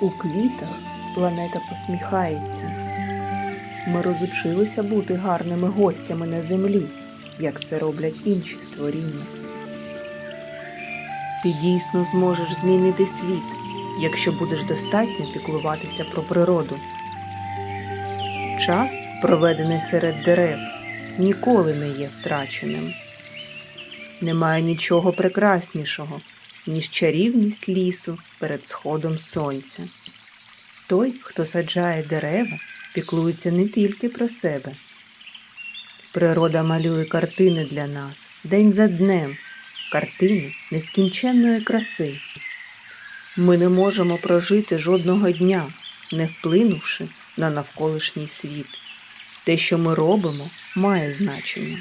У квітах планета посміхається. Ми розучилися бути гарними гостями на землі, як це роблять інші створіння. Ти дійсно зможеш змінити світ, якщо будеш достатньо піклуватися про природу. Час, проведений серед дерев, ніколи не є втраченим. Немає нічого прекраснішого, ніж чарівність лісу перед сходом сонця. Той, хто саджає дерева, піклується не тільки про себе. Природа малює картини для нас день за днем, картини нескінченної краси. Ми не можемо прожити жодного дня, не вплинувши на навколишній світ. Те, що ми робимо, має значення.